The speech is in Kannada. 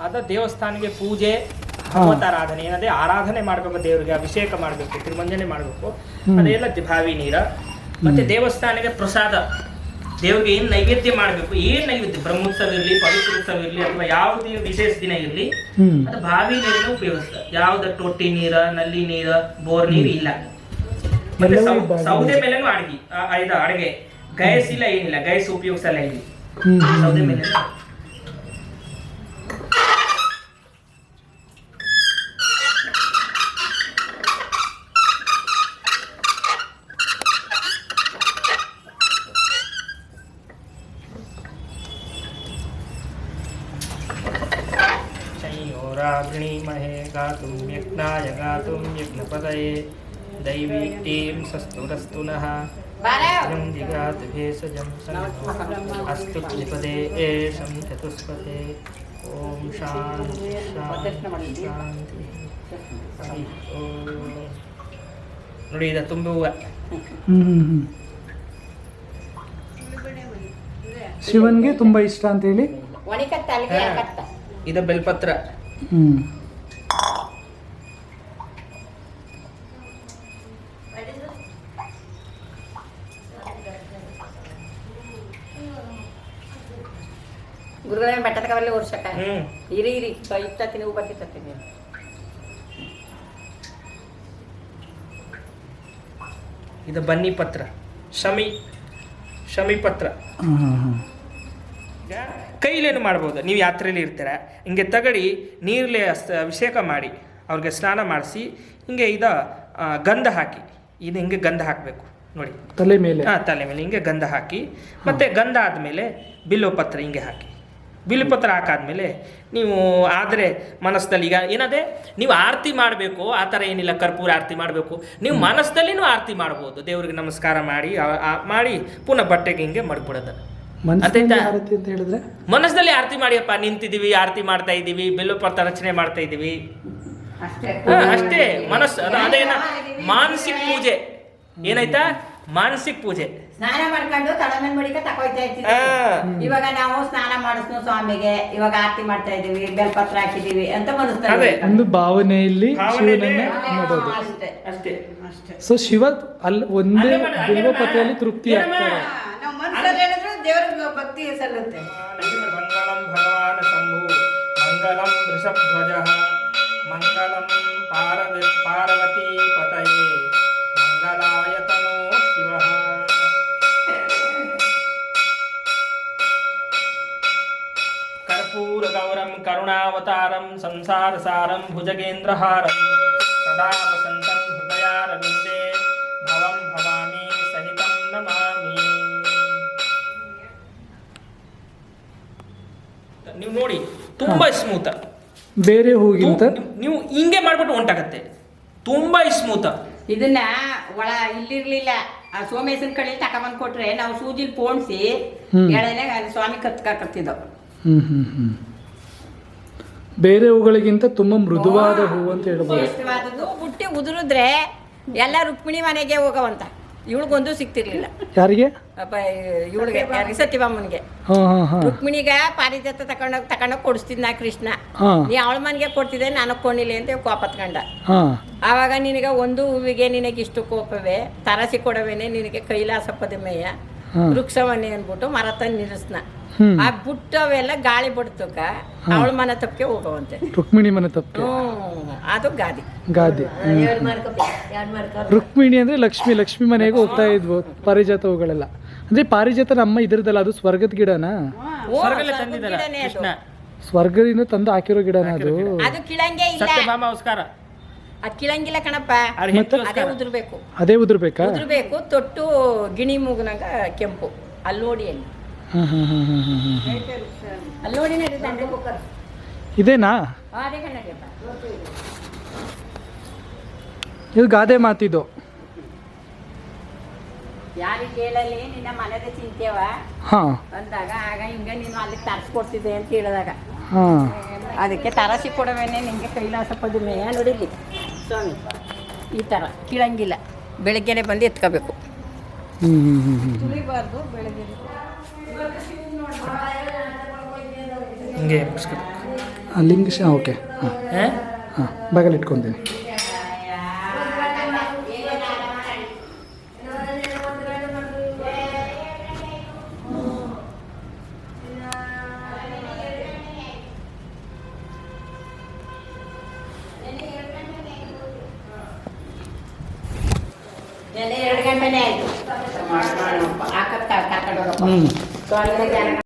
ಅದ ದೇವಸ್ಥಾನಕ್ಕೆ ಪೂಜೆ ಭಗವತ ಆರಾಧನೆ ಏನದೇ ಆರಾಧನೆ ಮಾಡಬೇಕು ದೇವರಿಗೆ ಅಭಿಷೇಕ ಮಾಡಬೇಕು ತಿರುಮಂಜನೆ ಮಾಡಬೇಕು. ಅದೆಲ್ಲ ಬಾವಿ ನೀರ. ಮತ್ತೆ ದೇವಸ್ಥಾನಕ್ಕೆ ಪ್ರಸಾದ. ದೇವ್ರಿಗೆ ಏನ್ ನೈವೇದ್ಯ ಮಾಡಬೇಕು ಏನ್ ನೈವೇದ್ಯ ಬ್ರಹ್ಮೋತ್ಸವ ಇರಲಿ ಪವಿತ್ರೋತ್ಸವ ಇರಲಿ ಅಥವಾ ಯಾವುದೇ ವಿಶೇಷ ದಿನ ಇರಲಿ ಅದು ಬಾವಿ ನೀರಿನ ಉಪಯೋಗಿಸ್ತಾರೆ ಯಾವ್ದು ತೊಟ್ಟಿ ನೀರ ನಲ್ಲಿ ನೀರ ಬೋರ್ ನೀರು ಇಲ್ಲ. ಮತ್ತೆ ಸೌದೆ ಮೇಲೆನು ಅಡಿಗೆ ಅಡಿಗೆ. ಗ್ಯಾಸ್ ಇಲ್ಲ ಏನಿಲ್ಲ ಗ್ಯಾಸ್ ಉಪಯೋಗಿಸಲ್ಲ ಇಲ್ಲಿ. ಸೌದೆ ಹ್ಮ್. ಮೇಲೆ शयोरावृणीमहे गातुं यज्ञाय गातुं यज्ञपदये दैवी टीं सस्तुरस्तु नः यं जिगातु भेषजं सन्नो अस्तु द्विपदे एषं चतुष्पथे ॐ शान्ति शान्ति ಶಾಂತಿ ಹರಿ ಓಂ. ನೋಡಿ ಇದು ತುಂಬುವ ಹ್ಮ್ ಹ್ಮ್ ಹ್ಮ್ ಶಿವನ್ಗೆ ತುಂಬಾ ಇಷ್ಟ ಅಂತ ಹೇಳಿ ಒಣಕತ್ತ ಅಲ್ಲಿಗೆ ಹಾ. ಹಾಕತ್ತ ಇದು ಬೆಲ್ಪತ್ರ ಹ್ಮ್. ಗುರುಗಳೇ ಬೆಟ್ಟದ ಕವಲ್ಲಿ ಓಡ್ಸಕ ಹ್ಮ್. ಇರಿ ಇರಿ. ಇತ್ತತ್ತಿ ನೀವು ಬರ್ತಿತ್ತೀನಿ ಇದು ಬನ್ನಿ ಪತ್ರ. ಶಮಿ ಶಮಿ ಪತ್ರ. ಕೈಲೇನು ಮಾಡ್ಬೋದು? ನೀವು ಯಾತ್ರೆಯಲ್ಲಿ ಇರ್ತೀರ? ಹಿಂಗೆ ತಗಡಿ ನೀರಲ್ಲಿ ಅಭಿಷೇಕ ಮಾಡಿ ಅವ್ರಿಗೆ ಸ್ನಾನ ಮಾಡಿಸಿ ಹಿಂಗೆ ಇದ ಗಂಧ ಹಾಕಿ. ಇದು ಹಿಂಗೆ ಗಂಧ ಹಾಕಬೇಕು. ನೋಡಿ. ತಲೆ ಮೇಲೆ? ಹಾಂ ತಲೆ ಮೇಲೆ ಹಿಂಗೆ ಗಂಧ ಹಾಕಿ. ಮತ್ತು ಗಂಧ ಆದಮೇಲೆ ಬಿಲ್ಲೋಪತ್ರ ಹಿಂಗೆ ಹಾಕಿ. ಬಿಲ್ಲುಪತ್ರ ಹಾಕಾದ್ಮೇಲೆ ನೀವು ಆದರೆ ಮನಸ್ಸಲ್ಲಿ ಈಗ ಏನದೇ? ನೀವು ಆರತಿ ಮಾಡಬೇಕು ಆ ಥರ ಏನಿಲ್ಲ ಕರ್ಪೂರ ಆರತಿ ಮಾಡಬೇಕು. ನೀವು ಮನಸ್ಸಲ್ಲಿನೂ ಆರತಿ ಮಾಡ್ಬೋದು. ದೇವ್ರಿಗೆ ನಮಸ್ಕಾರ ಮಾಡಿ ಮಾಡಿ ಪುನಃ ಬಟ್ಟೆಗೆ ಹಿಂಗೆ ಮಡ್ಬಿಡೋದು ಮನಸ್ಸಿನಲ್ಲಿ ಅರ್ಥಾಯ್ತಾ? ಆರತಿ ಅಂತ ಹೇಳಿದ್ರೆ? ಮನಸ್ಸಲ್ಲಿ ಆರತಿ ಮಾಡಿಯಪ್ಪ ನಿಂತಿದ್ದೀವಿ ಆರತಿ ಮಾಡ್ತಾ ಇದ್ದೀವಿ ಪರ್ತ ರಚನೆ ಮಾಡ್ತಾ ಇದ್ದೀವಿ. ಅಷ್ಟೇ. ಮನಸ್ಸು ಅದು ಅದೇನ ಮಾನಸಿಕ ಪೂಜೆ. ಏನಾಯ್ತಾ? ಮಾನಸಿಕ ಪೂಜೆ. ಸ್ನಾನ ಮಾಡ್ಕೊಂಡು ಮೇಲೆ ಮಡಿಕ ತಕೊಯ್ತಾ ಇರ್ತೀವಿ. ಇವಾಗ ನಾವು ಸ್ನಾನ ಮಾಡಿಸ್ನು ಸ್ವಾಮಿಗೆ ಇವಾಗ ಆರತಿ ಮಾಡ್ತಾ ಇದೀವಿ ಬೆಲ್ಪತ್ರ ಹಾಕಿದೀವಿ ಅಂತ ಮನಸ್ತಾರೆ. ಒಂದು ಭಾವನೆಯಲ್ಲಿ ಮಾಡೋದು. ಅಷ್ಟೇ. ಸೊ ಶಿವ ಅಲ್ಲಿ ಒಂದೇ ಬಿಲ್ವ. ತೃಪ್ತಿ? ಆಗ್ತಾರೆ. ನಾವು ಮನಸ್ಸಲ್ಲಿ ಹೇಳಿದ್ರೆ ದೇವ್ರಿಗೆ ಭಕ್ತಿ ಸಲ್ಲುತ್ತೆ ಮಂಗಳಂ ಭಗವಾನ್ ಶಂಭು ಮಂಗಳಂ ವೃಷಧ್ವಜ ಮಂಗಳಂ ಪಾರ್ವ ಪಾರ್ವತಿ ಪತಯೇ ಮಂಗಲಾಯ ತನೋ ಶಿವ ಕರ್ಪೂರ ಗೌರಂ ಕರುಣಾವತಾರಂ ಸಂಸಾರ ಸಾರಂ ಭುಜಗೇಂದ್ರಹಾರಂ ಸದಾ ನೋಡಿ ತುಂಬಾ ಸ್ಮೂತ್ ಬೇರೆ ಹೂಗಿಂತ? ನೀವು ಹಿಂಗೆ ಮಾಡ್ಬಿಟ್ಟು ಹೊಂಟಾಗತ್ತೆ ತುಂಬಾ ಸ್ಮೂತ್ ಇದನ್ನ ಒಳ ಇಲ್ಲಿರ್ಲಿಲ್ಲ. ಆ ಸೋಮೇಶನ್ ಕಡೆ ತಕೊಂಬಂದ್ ಕೊಟ್ರೆ ನಾವು ಸೂಜಿಲ್ ಪೋಣಿಸಿ ಎಳೆನೆ ಸ್ವಾಮಿ ಕತ್ಕಾಕತ್ತಿದ್ದವು ಹ್ಮ್ ಹ್ಮ್ ಹ್ಮ್. ಬೇರೆ ಹೂಗಳಿಗಿಂತ ತುಂಬಾ ಮೃದುವಾದ ಹೂ ಅಂತ ಹೇಳ್ಬೋದು. ಬುಟ್ಟಿ ಉದುರಿದ್ರೆ ಎಲ್ಲ ರುಕ್ಮಿಣಿ ಮನೆಗೆ ಹೋಗವಂತ. ಇವಳಿಗೊಂದು ಸಿಕ್ತಿರ್ಲಿಲ್ಲ ಯಾರಿಗೆ? ಅಪ್ಪ ಇವಳಿಗೆ ಯಾರಿಗೆ? ಸತ್ಯಭಾಮನ್ಗೆ. ಹಾ ಹಾ ಹಾ. ರುಕ್ಮಿಣಿಗ ಪಾರಿಜಾತ ತಕೊಂಡೋಗಿ ತಕೊಂಡೋಗಿ ನಾ ಕೃಷ್ಣ. ಹಾ. ನೀ ಅವಳ ಮನೆಗೆ ಕೊಡ್ತಿದ್ದೆ ನಾನು ಕೊಂಡಿಲ್ಲ ಅಂತ ಕೋಪತ್ಕೊಂಡ ಹಾ. ಆವಾಗ ನಿನಗೆ ಒಂದು ಹೂವಿಗೆ ನಿನಗೆ ಇಷ್ಟು ಕೋಪವೇ ತರಸಿ ಕೊಡವೇನೆ ನಿನಗೆ ಕೈಲಾಸ ಪದಮೇಯ. ಹಾ. ಅನ್ಬಿಟ್ಟು ಅಂದ್ಬಿಟ್ಟು ಮರ ತಂದು ನಿಲ್ಲಿಸ್ನ ಆ ಬುಟ್ಟವೆಲ್ಲ ಗಾಳಿ ಬಡ್ತಕ ಅವಳ ಮನೆ ತಪ್ಪಕ್ಕೆ ಹೋಗವಂತೆ. ರುಕ್ಮಿಣಿ ಮನೆ ತಪ್ಪು ಹ್ಮ್ ಅದು ಗಾದಿ. ಗಾದಿ. ರುಕ್ಮಿಣಿ ಅಂದ್ರೆ ಲಕ್ಷ್ಮಿ ಲಕ್ಷ್ಮಿ ಮನೆಗೆ ಹೋಗ್ತಾ ಇದ್ವು ಪಾರಿಜಾತ ಹೂಗಳೆಲ್ಲ. ಅಂದ್ರೆ ಪಾರಿಜಾತ ನಮ್ಮ ಇದ್ರದಲ್ಲ ಅದು ಸ್ವರ್ಗದ ಗಿಡನ? ಕೃಷ್ಣ. ಸ್ವರ್ಗದಿಂದ ತಂದು ಹಾಕಿರೋ ಗಿಡನ ಅದು? ಅದು ಕಿಳಂಗೆ ಇಲ್ಲ. ಸತ್ಯಭಾಮ ನಮಸ್ಕಾರ. ಅದು ಕಿಳಂಗಿಲ್ಲ ಕಣಪ್ಪ. ಅದೇ ಹೆಂಡತಿಗೋಸ್ಕರ. ಉದುರ್ಬೇಕು. ಅದೇ ಉದುರ್ಬೇಕಾ? ಉದುರ್ಬೇಕು ತೊಟ್ಟು ಗಿಣಿ ಮೂಗ್ನಾಗ ಕೆಂಪು ಅಲ್ಲೋಡಿಯಲ್ಲಿ. ನೋಡಿ ಅಲ್ಲಿ ಹಾ ಹಾ ಹಾ ಹಾ ಹಾ ಹಾ ಅಲ್ಲಿ ನೋಡಿ ನಡೀತಾನೆ ಇದೇನಾ ಅದೇ ಕಣಪ್ಪ ಇದು ಗಾದೆ ಮಾತಿದು. ಯಾರಿಗೆ ಕೇಳಲಿ ನಿನ್ನ ಮನೆದ ಚಿಂತೆವ ಹಾ. ಅಂದಾಗ ಆಗ ಹಿಂಗ ನೀನು ಅಲ್ಲಿ ತರಿಸ್ಕೊಡ್ತಿದ್ದೆ ಅಂತ ಹೇಳಿದಾಗ. ಹಾ. ಅದಕ್ಕೆ ತರಸಿ ಕೊಡವೇನೆ ನಿಂಗೆ ಕೈಲಾಸ ಪದುಮೆಯ ನೋಡಿಲಿ ಈ ಥರ ಕೀಳಂಗಿಲ್ಲ. ಬೆಳಗ್ಗೆನೆ ಬಂದು ಎತ್ಕೋಬೇಕು. ಹ್ಞೂ ಹ್ಞೂ ಹ್ಞೂ ಹಿಂಗೆ ಎಬ್ಬಿಸ್ಕೊಬೇಕು. ಲಿಂಗ ಓಕೆ. ಹಾಂ. ಹ? ಹಾಂ ಎರಡು ಗಂಟೆನೇ ಆಯಿತು.